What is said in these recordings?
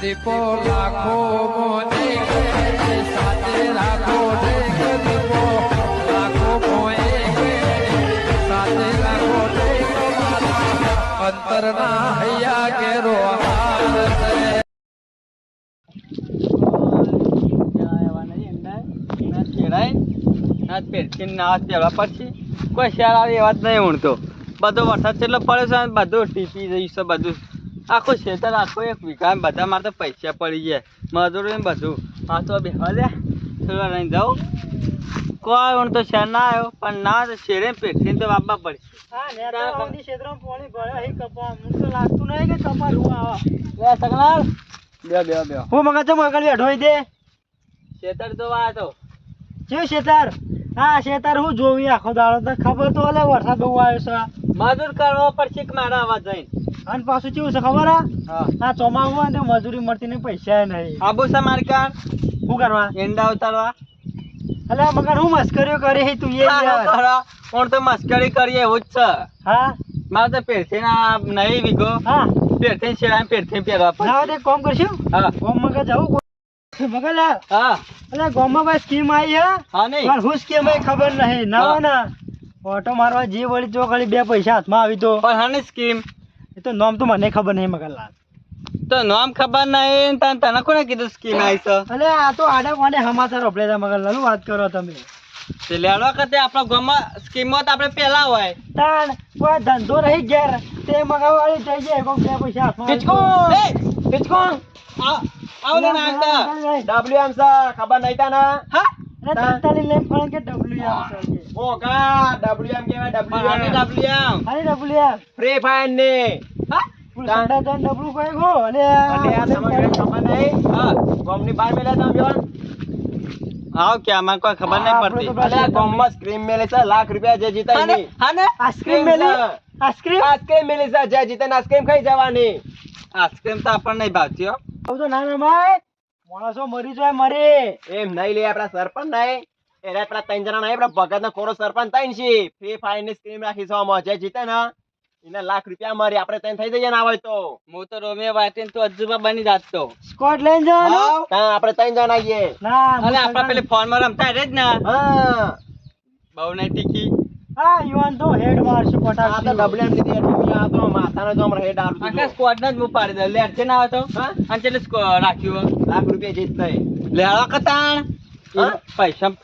દીપો. લાખો મોને સાથે રાખો કેરો હાર છે. કોઈ શહેર આવે એવા નહીં ઊણતો બધો વરસાદ કેટલો પડ્યો છે બધું ટીપી જઈશ બધું આખું ખેતર આખું એક વીઘા બધા મારે તો પૈસા પડી ગયા. મજૂર ને બધું. આ તો બે હલે થોડા રહીને જાઉં. કોઈ તો શેર ના આવ્યો પણ ના તો શેરે પેઠીને તો વાપવા પડી લે સગલાલ. બે બે બે હું મગા ચમ આગળ બેઠો દે. તે તો વા તો. શેતર? હા શેતર હું જોવી આખો દાડો. તો ખબર તો ઓલે વરસાદ બહુ આવ્યો છે. મજૂર કરવો પડશે કે મારા આવા જઈને. અને પાછું કેવું છે ખબર હા હા. આ ચોમાસું ને મજૂરી મળતી નહીં પૈસા નહીં. આબુ છે મારે કાન? શું કરવા? એંડા ઉતારવા. અલે મગર હું મસ્કરીઓ કરી તું એ યાર? પણ તો મસ્કરી કરીએ એવું જ છે. હા? મારે તો પેરથી ના નહીં વીગો હા? પેરથી છેડા પેરથી પહેરવા ના પડશે. તે કોમ કરશું? હા. કોમ મગર જવું મગર હા. અલે ગામમાં ભાઈ સ્કીમ આવી હે? હા નહીં. પણ હું સ્કીમ ખબર નહીં. ના ને. ઓટો મારવા જે વળી તો ખાલી બે પૈસા હાથમાં આવી તો. પણ હાની સ્કીમ એ તો નામ તો મને ખબર નહીં મગરલાલ તો નામ ખબર નહીં તને તને કોને કીધું સ્કીમ આવી છે? અલે આ તો આડા કોને સમાચાર ઓપડે છે મગરલાલ શું વાત કરો તમે? તે લેવા વખતે આપણા ગામમાં સ્કીમો તો આપણે પહેલા હોય. તાણ કોઈ ધંધો રહી ઘેર. તે મગાવવાળી થઈ જાય કોક બે પૈસા હાથમાં તો. એ, પિચકો, આ- આવ લે ને આવતા. ડબલ્યુ એમ સર ખબર નહીં તને? હા? અરે તાત્કાલિક લઈને ફોન કે ડબલ્યુ એમ છે અરે ફ્રી ફાયર ને હા કોઈ ગો અલે અલે આ ખબર નહીં હા ગોમની બહાર મેલા તમે જોન આવ કે આમાં કોઈ ખબર નહીં પડતી અલે ગોમમાં સ્ક્રીમ મેલે છે લાખ રૂપિયા જે જીતા ની હા ને આઈસ્ક્રીમ મેલી આઈસ્ક્રીમ આઈસ્ક્રીમ મેલી છે જે જીતે આઈસ્ક્રીમ ખાઈ જવાની આઈસ્ક્રીમ તો આપણને નહીં ભાવતી હો તો ના ના ભાઈ માણસો મરી જાય મરે એમ નહીં લે આપણા સરપંચ નહીં એરા આપણા ત્રણ જણા નહીં આપણા ભગત નો કોરો સરપંચ ત્રણ છે. ફ્રી ફાયરની સ્ક્રીમ રાખી છે જે જીતે ને એને લાખ રૂપિયા મારી આપણે ત્રણ થઈ જઈએ ના હોય તો. હું તો રોમે વાટીન તો અજુબા બની જાતો સ્કોટ લઈને જવાનું? આપણે ત્રણ જણા આવીએ. ના અલે આપણા પેલે ફોનમાં રમતા રે જ ને. હા. બહુ નહીં ટીકી. હા યુવાન તો હેડ મારશે પોટા આ તો ડબલ એમ લીધી હતી આ તો માથાનો જો હમણાં હેડ આલું આખા સ્કોટ ને જ હું પાડી દે લે છે ના આવે તો. અને ચેટલે સ્કો- રાખ્યું લાખ રૂપિયા જીતતા લે આ કતાણ. પૈસા તો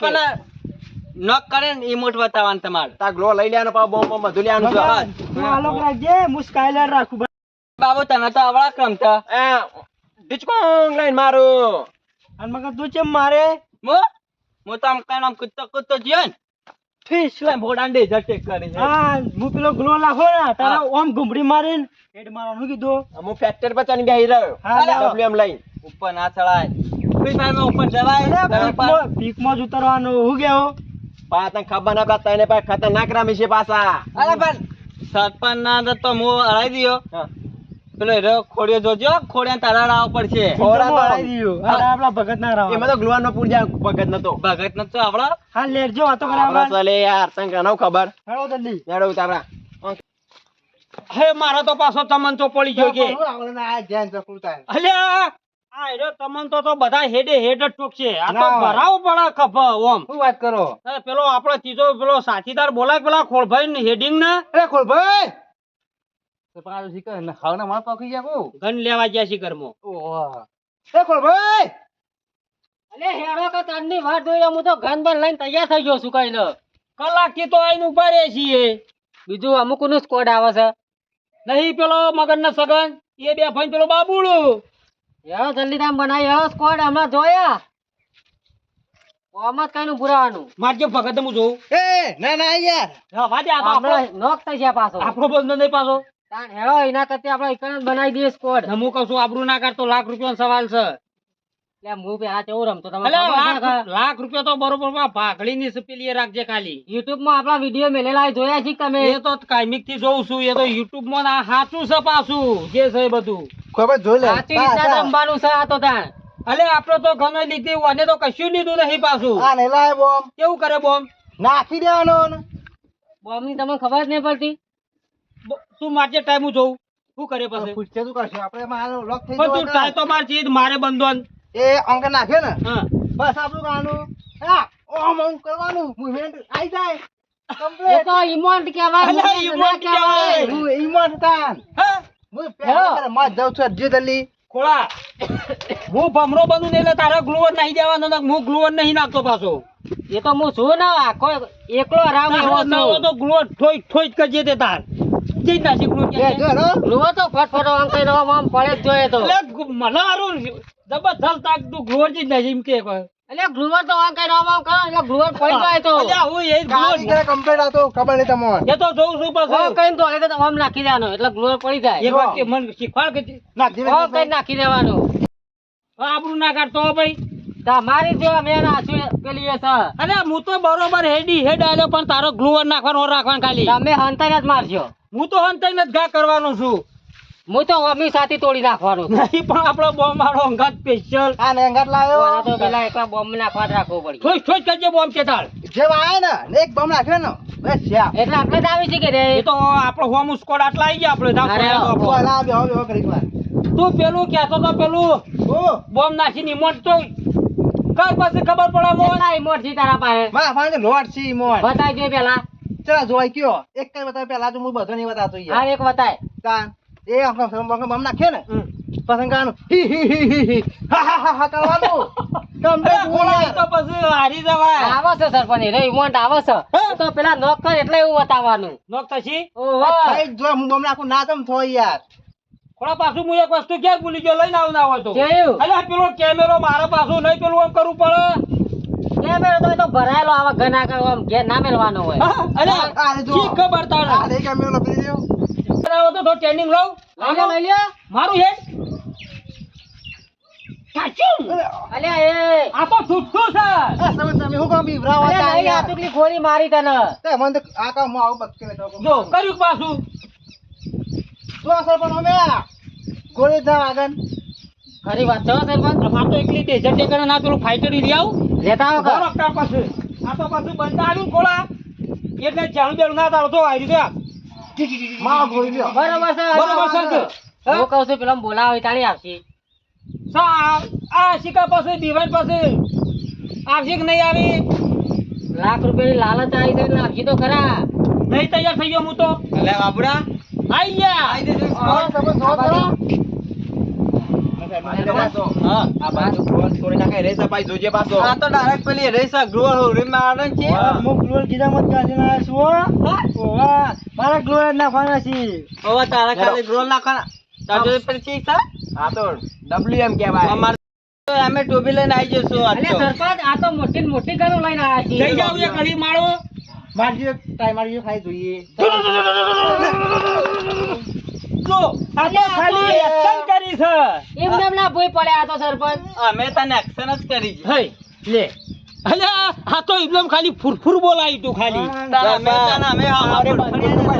પેલા નોક કરે ને બતાવવાનું તમારે. તા ગ્લો લઈ લેવાનો પાવ બોમ્બ બોમ્બ બધું લેવાનું ભગવાન, આલોક રાખજે હું સ્કાયલર રાખું બાબુ તને તો આવડા એ ડિચકોંગ લઈને મારું. અને મગર તું ચેમ મારે. મો મો તો આમ કઈ આમ કૂદતો કૂદતો જ્યો ને ફિશ લાઈન ભોડાન ડે જટે કરી હા હું પેલો ગ્લો લાખો ને તારા ઓમ ઘૂમડી મારીને હેડ મારવાનું કીધું. હું ફેક્ટરી પર ચડી બેહી રહ્યો. હા, લેવો. ડબલ્યુએમ ઉપર ના ચડાય. ફ્રી ફાયરમાં ઉપર ચડાય પીકમાં- પીકમાં જ ઉતરવાનું હું કેવો? પા તને ખબર ના પડે તને પાસે ખતરનાક રામી છે પાછા. અરે પણ સરપંચ ના તો હું હરાઈ દિયો. પેલો એરો ખોડિયો જોજો ખોડિયા તારા રાવ પડશે આપડા ભગત ના રાવ એમાં તો ગ્લુવાન નો પૂજા ભગત નતો. ભગત નતો આપડો હા લેરજો વાતો કરાવવા ચલે યાર તને કનો ખબર. હેડો જલ્દી. નેડો ઉતારા હે મારો તો પાછો તમન તો પડી ગયો કે? અલ્યા આ એરો તમન તો તો બધા હેડે હેડ જ ટોકશે આ તો ના. પડે ખભા ઓમ. શું વાત કરો? પેલો આપણો ત્રીજો પેલો સાથીદાર બોલાય પેલા ખોળભાઈ ને હેડિંગ ને. અરે ખોલભાઈ તો પાછું ને ખાવના માં પકી ગન લેવા ગયા છે ઘરમાં. ઓહ. એ ખોલભાઈ અલે હેડો કે વાત જોઈ હું તો ગન બન લઈને તૈયાર થઈ ગયો છું કઈ ન કલાકથી તો આઈને ઊભા રહે છીએ. બીજું અમુકનું સ્કોડ આવે છે. નહીં પેલો મગન ના સગન એ બે ભાઈ પેલો બાબુડું. હેડો જલ્દી ટાઈમ બનાવી હેડો સ્કોડ હમણાં જોયા. ઓમાં કઈ નું પુરાવાનું મારજો ભગત હું જોઉં. એ ના ના યાર. વાજે આ તો આપણો નોક થઈ છે પાછો. આપણો બંધ નહીં પાછો. હેડો એના કરતા આપણે એકણ જ બનાવી દઈએ સ્કોડ હું કહું છું આબરૂ ના કરતો લાખ રૂપિયાનો સવાલ છે. એવું રમતો તમે લાખ રૂપિયા તો બરોબર ભાગડી ની પેલી રાખજે ખાલી. યુટ્યુબમાં આપણા વીડિયો મેલેલા જોયા છે તમે? એ તો કાયમિકથી જોઉં છું એ તો યુટ્યુબમાં ના સાચું છે પાછું જે છે એ બધું. ખબર જોઈ લે. સાચી રીતના રમવાનું છે આ તો તાણ. અલે આપડે તો ઘણો લીધી અને તો કશું લીધું નહીં પાછું. આ ને લાય બોમ કેવું કરે બોમ નાખી દેવાનો બોમની તમને ખબર જ નહીં પડતી? તું મારજે ટાઈમ હું જોઉં. શું કરે પછી? પૂછશે શું કરશે? આપણે મારો લોક થઈ પણ તું ટ્રાય તો માર છે મારે બંધન. એ અંક નાખે ને. હા. બસ આપણું કાનું હા ઓમ ઓમ કરવાનું. મુવમેન્ટ આઈ જાય. એ કમ્પ્લીટ તો ઇમોન્ટ કહેવાય movement કહેવાય. હું ઇમોન્ટ તાન. હા? હું પહેલા માં જાઉં છું અરજી દલ્લી ખોળા. હું ભમરો બનું ને એટલે તારા ગ્લુવર નહીં દેવાનો ને હું ગ્લુવર નહીં નાખતો પાછો. એ તો હું છું ને આખો એકલો રામ એવો છું. તો ગ્લુવર ઠોઈ ઠોઈ કરજે તે તાર. જઈ નાસી ગ્લુવર કે જો હેલો તો ફટફટ આમ કઈ આમ આમ પડે જ જોઈએ તો. એટલે મને હારું જબરદસ્ત તાક તું ગ્લુવર જ નાસી એમ કે કોઈ. એટલે ગ્લુવર તો આમ કઈ આમ કરો એટલે ગ્લુવર પડી જાય તો. અલ્યા, હું એ ગાડી ગ્લુવર કરે કમ્પ્લીટ આતો ખબર નહીં તમને એ તો જોઉં છું બસ કઈ તો એટલે આમ નાખી દેવાનો એટલે ગ્લુવર પડી જાય. એ વાત કે મન શીખવાડ કે નાખ દે. આમ કઈ નાખી દેવાનું. આપણું ના કાઢતો હો ભાઈ. તમારી જેવા મેં નાખ્યું પેલી એ છે અરે હું તો બરોબર હેડી હેડ આવ્યો પણ તારો ગ્લુવર નાખવાનો ઓર રાખવાનો ખાલી. તમે હંતાઈ જ મારશો. હું તો હંતાઈને જ ઘા કરવાનો છું. હું તો અમી સાથે તોડી નાખવાનું નહીં પણ આપણો બોમ્બ મારો અંગાત સ્પેશિયલ આ નેંગાટ લાવ્યો. મને તો પેલા એકલા બોમ્બ નાખવા રાખવો પડી ઠોઈ ઠોઈ કરજે બોમ્બ છે તાળ જે આયા ને ને એક બોમ્બ નાખ્યો ને બસ શ્યા એટલે આપણે જ આવી છે કે એ તો આપણો હોમ સ્કોડ આટલા આવી ગયા આપણે તું આપણો. હાલા બેહો બેહો કરી વાર તું પેલું કહેતો તો પેલું. ઓ. બોમ્બ નાખીને ઈમોટ તો કર પછી ખબર પડે મોન કેટલા ઈમોટ છે તારા પાસે? વાહ ફાને લોટ છે મોન બતાવી દે પેલા. ચલા જોઈ કયો? એક કઈ બતાવે પેલા તો હું બધો નહીં બતાતો આ યાર એક બતાય. કાન એ આખો બમ નાખ્યો ને. પસંદ હી હી હી હી હી. હા હા હા હા કરવાનું. તમને તો પછી હારી જવાય. આવો છે સરપંચ રે ઇમોન્ટ આવો છે. તો પેલા નોક કર એટલે એવું બતાવવાનું. નોક થશી? ઓહો. ભાઈ જો હું બમ નાખું ના તમ થોય યાર. થોડા પાછું હું એક વસ્તુ ક્યાં ભૂલી ગયો લઈને આવું ના હોય તો. પેલો કેમેરો મારા પાછું નહીં પેલું આમ કરવું પડે. કેમેરો તો તો ભરાયેલો આવા ઘના કરવા આમ ઘેર ના મેલવાનો હોય. હા? અલ્યા, જો. શી ખબર તારે? આ રે કેમેરો લપી દેજો આવો તો થોડું ટ્રેનિંગ લઉં. લઈ લઈ લ્યો. મારું હેડ. કાચું. અલ્યા એ આ તો છૂટું છે. આ સમજ તમે હું કામ બીવરાવા તા નહીં, યાર. આટલી ગોળી મારી તને. તે મને તો આ કામ હું આવું બક્કે તો જો કર્યું પાછું. તો અસર પણ અમે ગોળી આગળ. ખરી વાત છે સરપંચ આ તો એકલી ડેઝર્ટ ડેકર ના પેલું ફાઈટર લઈ આવું. લેતા આવો બરો ઘર. કા પાછું આ તો પાછું બંધ આવ્યું ખોળા એટલે જાણ બેણું ના તારો તો આવી ગયા માં ગોળી લ્યો. બરાબર છે બરાબર છે? હું કહું છું પેલા બોલાવે તાળી આવશે. સા આ- શિકા પાસે દિવાલ પાસે. આવશે કે નહીં આવી? લાખ રૂપિયાની લાલચ આવી છે એટલે આવશે તો ખરા. નહીં તૈયાર થઈ ગયો હું તો. અલે બાપડા. આઈ ગયા. આઈ દે કરો. આ બાજુ ગ્લોવર થોડી નાખે રે સપાઈ જોજે પાછો આ તો ડાયરેક્ટ પેલી રે સા ગ્લોવર મારન છે. હું ગ્લોર કીધા મત કાઢી ના છું ઓવા મારા ગ્લોર નાખવાના છે હવે તારા ખાલી ગ્લોવર નાખવાના તાર જોડે પેલી ચીજ છે હા તો ડબલ્યુએમ કહેવાય અમાર અમે ટોબી લઈને આવી જશું અરે સરપંચ આ તો મોટી મોટી લઈને આવ્યા છીએ જઈ જાવ એ કઢી માળો મારજો ટાઈમ મારજો ખાઈ જોઈએ જો આ તો ખાલી એક્શન કરી છે. એમને એમ ના ભૂઈ પડે તો સરપંચ. અમે તને એક્શન જ કરી છે. હઈ લે. અલે આ તો એકદમ ખાલી ફુરફુર બોલાવી તું ખાલી. તારા અમે તને અમે અમારે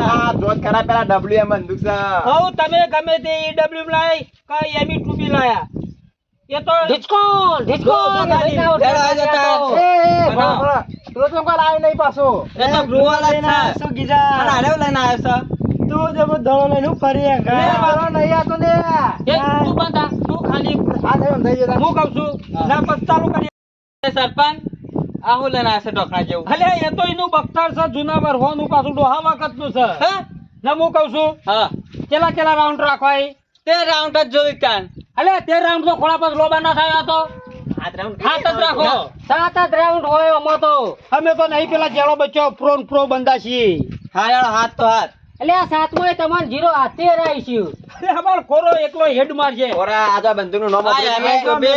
હા જોત ખરા પેલા ડબલ્યુએમ બંદૂક છે. હવ તમે ગમે તે ડબલ્યુ લાય કઈ એમી ટુબી લાયા. એ તો લઈને આવો, જરા જતા. એ. બરાબર તો આવી નહીં પાછો. એ તો જ છે. શું ગીજા. અને હારે લઈને આવ્યો છે. તું જે દળો લઈને ફરી લે, મારો નહીં આતો ને. એ તું બંધા. તું ખાલી આ થયું થઈ જતા હું કહું છું ના પછી ચાલુ કરી સરપંચ આહુ હું લઈને આવ્યો છે જેવું. હલે એ તો એનું બખ્તર છે જૂના વરહોનું પાછું ડોહા વખતનું છે. હે? ના હું કહું છું હા. કેલા કેલા રાઉન્ડ રાખવાય તે રાઉન્ડ જ જોઈ કાન. અલે તે રાઉન્ડ તો ખોળા પર લોબા ના થાય તો. હાથ જ રાખો. સાત જ રાઉન્ડ હોય આમાં તો. અમે તો નહીં પેલા જેલો બચ્યો પ્રોન ને પ્રો બંધા છીએ. હા યાર હાથ તો હાથ. એટલે આ સાતમો એ તમારે જીરો હાથે રાઈશું અરે અમાર કોરો એકલો હેડ મારશે ઓરા આજા બંદૂકનું નામ આપી અમે તો બે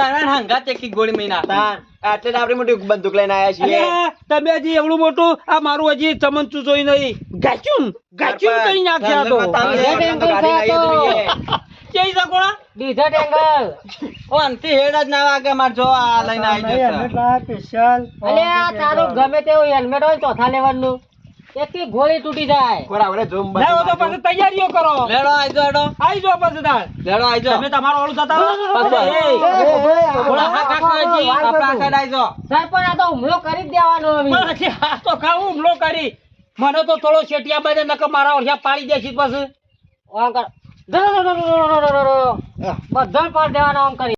તારા હંગાત એકી ગોળી મહિના તાન એટલે આપણે મોટી બંદૂક લઈને આવ્યા છીએ. તમે હજી એવડું મોટું આ મારું હજી ચમનચું જોઈ નહીં. ગાચું ગાચું કરી નાખ્યા તો? ઓ અંતી હેડ જ ના વાગે માર જો આ લઈને આવી જશે. અલે આ તારું ગમે તેવું હેલ્મેટ હોય ચોથા લેવાનું એકથી ગોળી તૂટી જાય બરાબર ઝૂમ ના તો પછી તૈયારીઓ કરો લેડો આઈજો એડો આઈજો પછી તાર લેડો આઈજો તમે તમારું ઓલું પાછો. થોડા હા કાકા હજી આપણા આઈજો સાહેબ પણ આ તો હુમલો કરી દેવાનો હવે પછી આ તો કા હુમલો કરી મને તો થોડો શેટિયા બાજે નકર મારા ઓળખ્યા પાડી દેશે પછી આમ કર. બધાને પાડ દેવાના આમ કરી